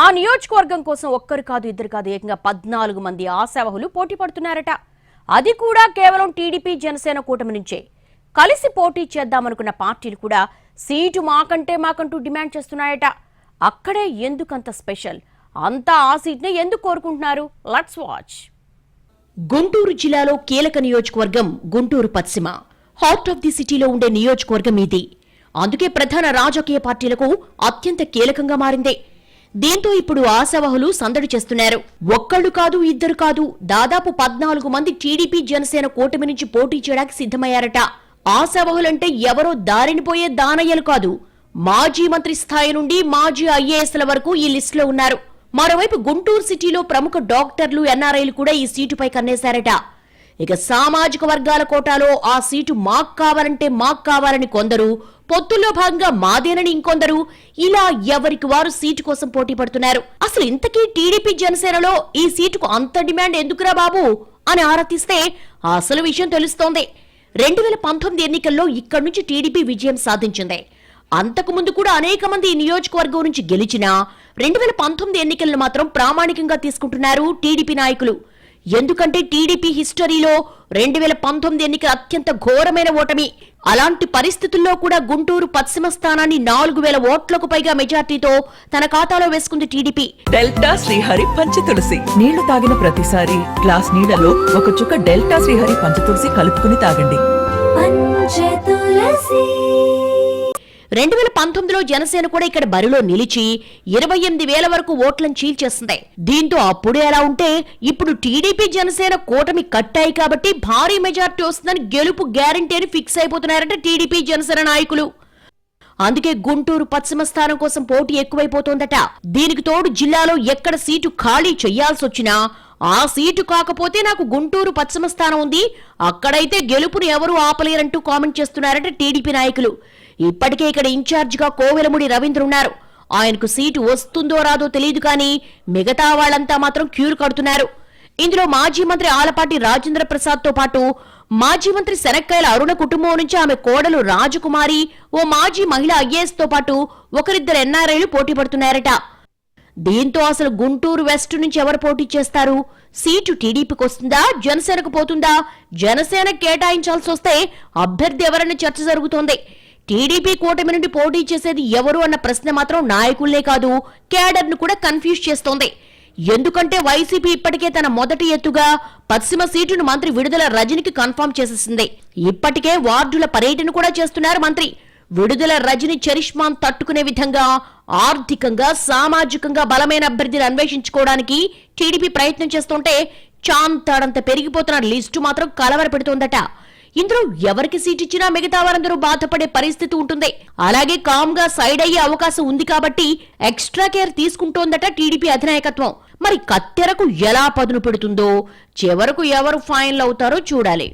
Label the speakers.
Speaker 1: ఆ నియోజకవర్గం కోసం ఒక్కరు కాదు ఇద్దరు కాదు ఏకంగా పద్నాలుగు మంది ఆశావహులు పోటీ పడుతున్నారట. అది కూడా కేవలం టీడీపీ జనసేన కూటమి నుంచే. కలిసి పోటీ చేద్దామనుకున్న పార్టీలు కూడా సీటు మాకంటే మాకంటూ డిమాండ్ చేస్తున్నాయట. అక్కడే ఎందుకంత స్పెషల్? అంతా ఆ సీట్నే ఎందుకు కోరుకుంటున్నారు? Let's watch. గుంటూరు జిల్లాలో కీలక నియోజకవర్గం గుంటూరు పశ్చిమ. హార్ట్ ఆఫ్ ది సిటీలో ఉండే నియోజకవర్గం ఇది. అందుకే ప్రధాన రాజకీయ పార్టీలకు అత్యంత కీలకంగా మారింది. దీంతో ఇప్పుడు ఆశావహులు సందడి చేస్తున్నారు. ఒక్కళ్ళు కాదు ఇద్దరు కాదు దాదాపు పద్నాలుగు మంది టీడీపీ జనసేన కూటమి నుంచి పోటీ చేయడానికి సిద్ధమయ్యారట. ఆశావహులంటే ఎవరో దారినిపోయే దానయ్యలు కాదు. మాజీ మంత్రి స్థాయి నుండి మాజీ ఐఏఎస్ల వరకు ఈ లిస్టులో ఉన్నారు. మరోవైపు గుంటూరు సిటీలో ప్రముఖ డాక్టర్లు ఎన్ఆర్ఐలు కూడా ఈ సీటుపై కన్నేశారట. ఇక సామాజిక వర్గాల కోటాలో ఆ సీటు మాకు కావాలంటే మాక్ కావాలని కొందరు పొత్తుల్లో భాగంగా మాదేనని ఇంకొందరు ఇలా ఎవరికి వారు సీటు కోసం పోటీ పడుతున్నారు. అసలు ఇంతకీ టీడీపీ జనసేనలో ఈ సీటుకు అంత డిమాండ్ ఎందుకురా బాబు? అని ఆరాధిస్తే అసలు విషయం తెలుస్తోంది. రెండు వేల పంతొమ్మిది ఎన్నికల్లో ఇక్కడి నుంచి టీడీపీ విజయం సాధించింది. అంతకు ముందు కూడా అనేక మంది ఈ నియోజకవర్గం నుంచి గెలిచినా రెండు వేల పంతొమ్మిది ఎన్నికలను మాత్రం ప్రామాణికంగా తీసుకుంటున్నారు టీడీపీ నాయకులు. ఎందుకంటే టీడీపీ హిస్టరీలో రెండు వేల పంతొమ్మిది ఎన్నికల అత్యంత ఘోరమైన ఓటమి. అలాంటి పరిస్థితుల్లో కూడా గుంటూరు పశ్చిమ స్థానాన్ని నాలుగు వేల ఓట్లకు పైగా మెజార్టీతో తన ఖాతాలో వేసుకుంది టీడీపీ.
Speaker 2: డెల్టా శ్రీహరి పంచతులసి నీళ్ళు తాగిన ప్రతిసారి గ్లాస్ నీళ్ళలో ఒక చుక్క డెల్టా శ్రీహరి పంచతులసి కలుపుకుని తాగండి.
Speaker 3: పంచతులసి
Speaker 1: రెండు వేల పంతొమ్మిదిలో జనసేన కూడా ఇక్కడ బరిలో నిలిచి ఇరవై ఎనిమిది వేల వరకు ఓట్లను చీల్చేస్తుంది దీంతో అప్పుడే ఎలా ఉంటే ఇప్పుడు టీడీపీ జనసేన కూటమి కట్టాయి కాబట్టి భారీ మెజార్టీ వస్తుందని గెలుపు గ్యారంటీ అని ఫిక్స్ అయిపోతున్నారట టీడీపీ జనసేన నాయకులు. అందుకే గుంటూరు పశ్చిమ స్థానం కోసం పోటీ ఎక్కువైపోతోందట. దీనికి తోడు జిల్లాలో ఎక్కడ సీటు ఖాళీ చెయ్యాల్సి వచ్చినా ఆ సీటు కాకపోతే నాకు గుంటూరు పశ్చిమ స్థానం ఉంది. అక్కడైతే గెలుపుని ఎవరూ ఆపలేరంటూ కామెంట్ చేస్తున్నారట టీడీపీ నాయకులు. ఇప్పటికే ఇక్కడ ఇన్ఛార్జిగా కోవెలముడి రవీంద్ర ఉన్నారు. ఆయనకు సీటు వస్తుందో రాదో తెలియదు కానీ మిగతా వాళ్ళంతా మాత్రం క్యూరు కడుతున్నారు. ఇందులో మాజీ మంత్రి ఆలపాటి రాజేంద్ర ప్రసాద్తో పాటు మాజీ మంత్రి శనక్కాయల అరుణ కుటుంబం నుంచి ఆమె కోడలు రాజకుమారి ఓ మాజీ మహిళ ఐఏఎస్తో పాటు ఒకరిద్దరు ఎన్ఆర్ఐలు పోటీ పడుతున్నారట దీంతో అసలు గుంటూరు వెస్ట్ నుంచి ఎవరు పోటీ చేస్తారు? సీటు టీడీపీకి వస్తుందా? జనసేనకు పోతుందా? జనసేన కేటాయించాల్సి వస్తే అభ్యర్థి ఎవరన్న చర్చ జరుగుతోంది. టీడీపీ కూటమి నుండి పోటీ చేసేది ఎవరు అన్న ప్రశ్న మాత్రం నాయకుల్నే కాదు కేడర్ను కూడా కన్ఫ్యూజ్ చేస్తోంది. ఎందుకంటే వైసీపీ ఇప్పటికే తన మొదటి ఎత్తుగా పశ్చిమ సీటును మంత్రి విడుదల రజనికి కన్ఫర్మ్ చేసేసింది. ఇప్పటికే వార్డుల పర్యటన కూడా చేస్తున్నారు మంత్రి. విడుదల రజని చరిష్మాన్ తట్టుకునే విధంగా ఆర్థికంగా సామాజికంగా బలమైన అభ్యర్థిని అన్వేషించుకోవడానికి టీడీపీ ప్రయత్నం చేస్తుంటే చాంతాడంత పెరిగిపోతున్న లిస్టు మాత్రం కలవర పెడుతోందట ఇందులో ఎవరికి సీట్ ఇచ్చినా మిగతా వారందరూ బాధపడే పరిస్థితి ఉంటుంది. అలాగే కామ్గా సైడ్ అయ్యే అవకాశం ఉంది కాబట్టి ఎక్స్ట్రా కేర్ తీసుకుంటోందట టీడీపీ అధినాయకత్వం. మరి కత్తెరకు ఎలా పదును పెడుతుందో చివరకు ఎవరు ఫైనల్ అవుతారో చూడాలి.